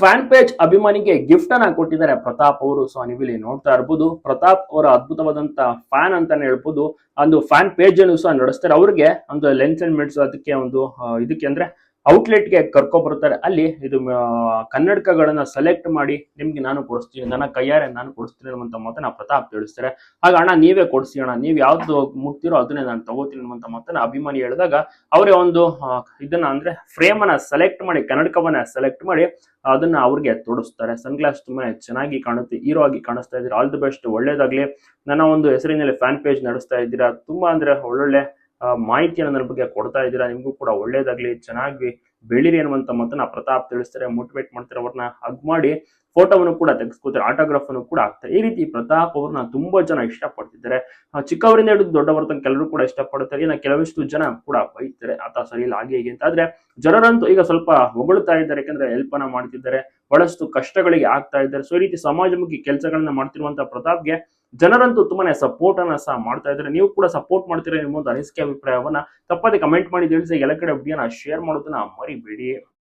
Fan page ಅಭಿಮಾನಿಗೆ gift ಅನ್ನ ಕೊಟ್ಟಿದ್ದಾರೆ ಪ್ರತಾಪ್ ಅವರು. ಸೊ ನೀವಿಲ್ಲಿ ನೋಡ್ತಾ ಇರ್ಬೋದು, ಪ್ರತಾಪ್ ಅವರ ಅದ್ಭುತವಾದಂತ ಫ್ಯಾನ್ ಅಂತಾನೆ ಹೇಳ್ಬೋದು. ಒಂದು ಫ್ಯಾನ್ ಪೇಜ್ ಅನ್ನು ಸಹ ನಡೆಸ್ತಾರೆ. ಅವ್ರಿಗೆ ಒಂದು ಲೆನ್ಸ್ ಅಂಡ್ ಮಿಡ್ಸ್ ಅದಕ್ಕೆ ಒಂದು ಇದಕ್ಕೆ ಅಂದ್ರೆ ಔಟ್ಲೆಟ್ಗೆ ಕರ್ಕೊ ಬರ್ತಾರೆ ಅಲ್ಲಿ ಇದು ಕನ್ನಡಕಗಳನ್ನ ಸೆಲೆಕ್ಟ್ ಮಾಡಿ ನಿಮ್ಗೆ ನಾನು ಕೊಡಿಸ್ತೀನಿ, ನನ್ನ ಕೈಯಾರೆ ನಾನು ಕೊಡಿಸ್ತೀನಿ ಅನ್ನುವಂತ ಮಾತನ್ನ ಪ್ರತಾಪ್ ತಿಳಿಸ್ತಾರೆ. ಆಗ ಅಣ್ಣ, ನೀವೇ ಕೊಡಿಸಿ ಅಣ್ಣ, ನೀವು ಯಾವ್ದು ಮುಗ್ತಿರೋ ಅದನ್ನೇ ನಾನು ತಗೋತೀನಿ ಅನ್ನುವಂಥ ಮಾತನ್ನ ಅಭಿಮಾನಿ ಹೇಳಿದಾಗ ಅವರೇ ಒಂದು ಇದನ್ನ ಅಂದ್ರೆ ಫ್ರೇಮ್ ಅನ್ನ ಸೆಲೆಕ್ಟ್ ಮಾಡಿ, ಕನ್ನಡಕವನ್ನ ಸೆಲೆಕ್ಟ್ ಮಾಡಿ ಅದನ್ನ ಅವ್ರಿಗೆ ತೊಡಸ್ತಾರೆ. ಸನ್ಗ್ಲಾಸ್ ತುಂಬಾ ಚೆನ್ನಾಗಿ ಕಾಣುತ್ತೆ ಹೀರೋ ಆಗಿ ಕಾಣಿಸ್ತಾ ಇದ್ದೀರಾ. ಆಲ್ ದಿ ಬೆಸ್ಟ್ ಒಳ್ಳೇದಾಗ್ಲಿ. ನನ್ನ ಒಂದು ಹೆಸರಿನಲ್ಲಿ ಫ್ಯಾನ್ ಪೇಜ್ ನಡೆಸ್ತಾ ಇದ್ದೀರಾ. ತುಂಬಾ ಅಂದ್ರೆ ಒಳ್ಳೊಳ್ಳೆ ಮಾಹಿತಿಯನ್ನು ನನ್ನ ಬಗ್ಗೆ ಕೊಡ್ತಾ ಇದ್ದೀರಾ? ನಿಮಗೂ ಕೂಡ ಒಳ್ಳೇದಾಗ್ಲಿ. ಚೆನ್ನಾಗಿ ಬೆಳೀರಿ ಅನ್ನುವಂತ ಮಾತನ್ನ ಪ್ರತಾಪ್ ತಿಳಿಸ್ತಾರೆ ಮೋಟಿವೇಟ್ ಮಾಡ್ತಾರೆ, ಅವ್ರನ್ನ ಹಗ್ ಮಾಡಿ ಫೋಟೋವನ್ನು ಕೂಡ ತೆಗೆಸ್ಕೋತಾರೆ ಆಟೋಗ್ರಾಫ್ ಅನ್ನು ಕೂಡ ಆಗ್ತಾರೆ ಈ ರೀತಿ ಪ್ರತಾಪ್ ಅವ್ರನ್ನ ತುಂಬಾ ಜನ ಇಷ್ಟಪಡ್ತಿದ್ದಾರೆ. ಚಿಕ್ಕವರಿಂದ ಹಿಡಿದು ದೊಡ್ಡವರ ತನಕ ಎಲ್ಲರೂ ಕೂಡ ಇಷ್ಟಪಡ್ತಾರೆ. ಇನ್ನ ಕೆಲವಿಷ್ಟು ಜನ ಕೂಡ ಬೈತಾರೆ, ಆತ ಸರಿ ಇಲ್ಲ, ಹಾಗೆ ಹೀಗೆ ಅಂತ. ಆದ್ರೆ ಜನರಂತೂ ಈಗ ಸ್ವಲ್ಪ ಹೊಗಳ್ತಾ ಇದ್ದಾರೆ. ಯಾಕಂದ್ರೆ ಹೆಲ್ಪ್ ಅನ್ನ ಮಾಡ್ತಿದ್ದಾರೆ, ಬಹಳಷ್ಟು ಕಷ್ಟಗಳಿಗೆ ಆಗ್ತಾ ಇದ್ದಾರೆ. ಸೊ ಈ ರೀತಿ ಸಮಾಜಮುಖಿ ಕೆಲಸಗಳನ್ನ ಮಾಡ್ತಿರುವಂತ ಪ್ರತಾಪ್ಗೆ ಜನರಂತೂ ತುಂಬಾನೇ ಸಪೋರ್ಟ್ ಅನ್ನ ಸಹ ಮಾಡ್ತಾ ಇದ್ದಾರೆ. ನೀವು ಕೂಡ ಸಪೋರ್ಟ್ ಮಾಡ್ತೀರಾ ನಿಮ್ಮ ಒಂದು ಅನಿಸಿಕೆ, ಅಭಿಪ್ರಾಯವನ್ನ ತಪ್ಪದೆ ಕಮೆಂಟ್ ಮಾಡಿ, ತಿಳಿಸಿ, ಎಲ್ಲ ಕಡೆ ವಿಡಿಯೋನ ಶೇರ್ ಮಾಡೋದನ್ನ ಮರಿಬೇಡಿ.